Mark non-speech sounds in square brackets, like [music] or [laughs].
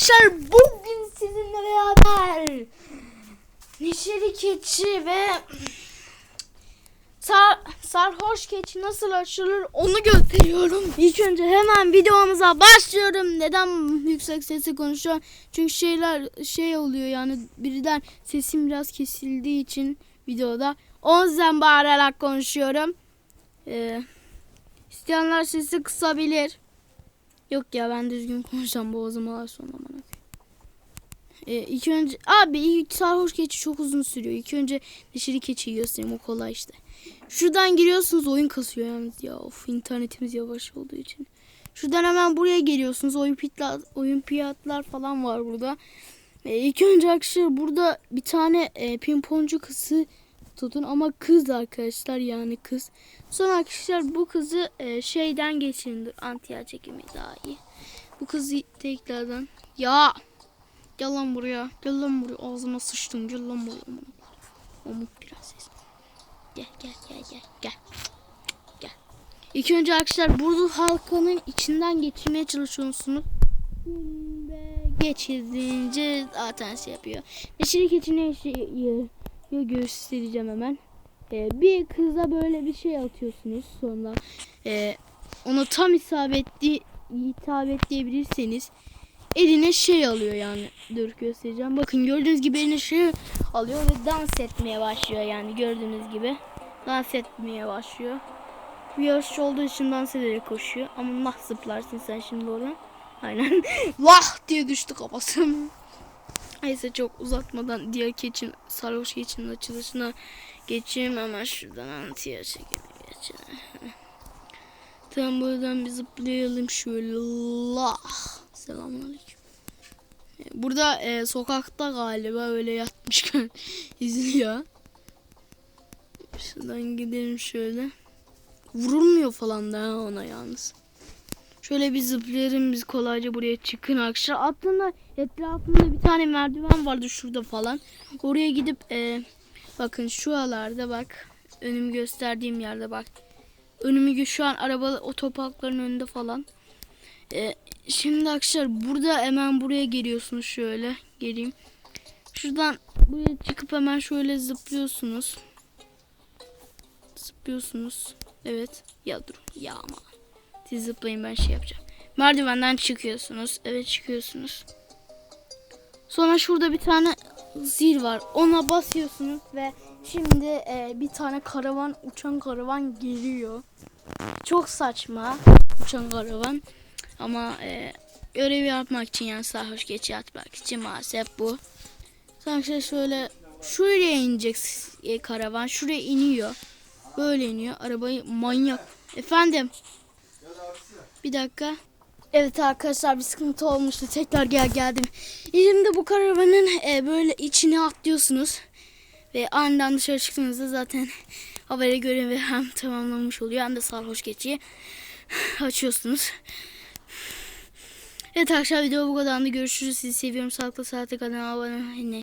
arkadaşlar bugün sizinle beraber Neşeli keçi ve sar, sarhoş keçi nasıl açılır onu gösteriyorum. İlk önce hemen videomuza başlıyorum. Neden yüksek sesle konuşuyorum? Çünkü şeyler şey oluyor yani birden sesim biraz kesildiği için videoda. O yüzden bağırarak konuşuyorum. Ee, isteyenler sesi kısabilir. Yok ya ben düzgün konuşacağım boğazım ağır sonra bana. Ee, ilk önce abi ilk sarhoş keçi çok uzun sürüyor. İlk önce neşeli keçiyi göstereyim o kolay işte. Şuradan giriyorsunuz oyun kasıyor yalnız ya of internetimiz yavaş olduğu için. Şuradan hemen buraya geliyorsunuz oyun pitler, oyun fiyatlar falan var burada. Ee, ilk önce arkadaşlar burada bir tane e, pimponcu kızı tutun ama kız arkadaşlar yani kız. Sonra arkadaşlar bu kızı e, şeyden geçirin. Dur antiyer çekimi daha iyi. Bu kızı tekrardan. Ya. Gel lan buraya. Gel lan buraya. Ağzıma sıçtım. Gel lan buraya. Pamuk prenses. Gel gel gel gel. Gel. Gel. İlk önce arkadaşlar burada halkanın içinden geçirmeye çalışıyorsunuz. Geçirince zaten şey yapıyor. Neşeli keçi ne şey göstereceğim hemen. Ee, bir kıza böyle bir şey atıyorsunuz sonra. E, ona tam isabetli isabetleyebilirseniz eline şey alıyor yani. Dur göstereceğim. Bakın gördüğünüz gibi eline şey alıyor ve dans etmeye başlıyor yani gördüğünüz gibi. Dans etmeye başlıyor. Bir yarışçı olduğu için dans ederek koşuyor. Ama nah zıplarsın sen şimdi oradan? Aynen. [laughs] Lah diye düştü kafası Neyse çok uzatmadan diğer keçin sarhoş keçinin açılışına geçeyim hemen şuradan antiya çekimi geçelim. Tam buradan bir zıplayalım şöyle. Allah. Selamünaleyküm. Burada e, sokakta galiba öyle yatmış [laughs] izliyor. Şuradan gidelim şöyle. Vurulmuyor falan da ona yalnız. Şöyle bir zıplayalım biz kolayca buraya çıkın arkadaşlar. Aslında etrafında bir tane merdiven vardı şurada falan. Oraya gidip e, bakın şuralarda bak. Önümü gösterdiğim yerde bak. Önümü şu an araba otoparkların önünde falan. E, şimdi arkadaşlar burada hemen buraya geliyorsunuz şöyle. Geleyim. Şuradan buraya çıkıp hemen şöyle zıplıyorsunuz. Zıplıyorsunuz. Evet. Ya dur. Ya ama. Siz zıplayın ben şey yapacağım. Merdivenden çıkıyorsunuz. Evet çıkıyorsunuz. Sonra şurada bir tane zil var. Ona basıyorsunuz ve şimdi e, bir tane karavan, uçan karavan geliyor. Çok saçma uçan karavan. Ama e, görev yapmak için yani sarhoş geçi atmak için maalesef bu. Sanki şöyle şuraya inecek e, karavan. Şuraya iniyor. Böyle iniyor. Arabayı manyak. Efendim. Bir dakika. Evet arkadaşlar bir sıkıntı olmuştu. Tekrar gel geldim. Şimdi bu karavanın e, böyle içine atlıyorsunuz. Ve aniden dışarı çıktığınızda zaten havaya görevi hem tamamlanmış oluyor hem de sarhoş geçiyi [sighs] açıyorsunuz. Evet arkadaşlar video bu kadardı. Görüşürüz. Sizi seviyorum. Sağlıklı saate kadar abone olun.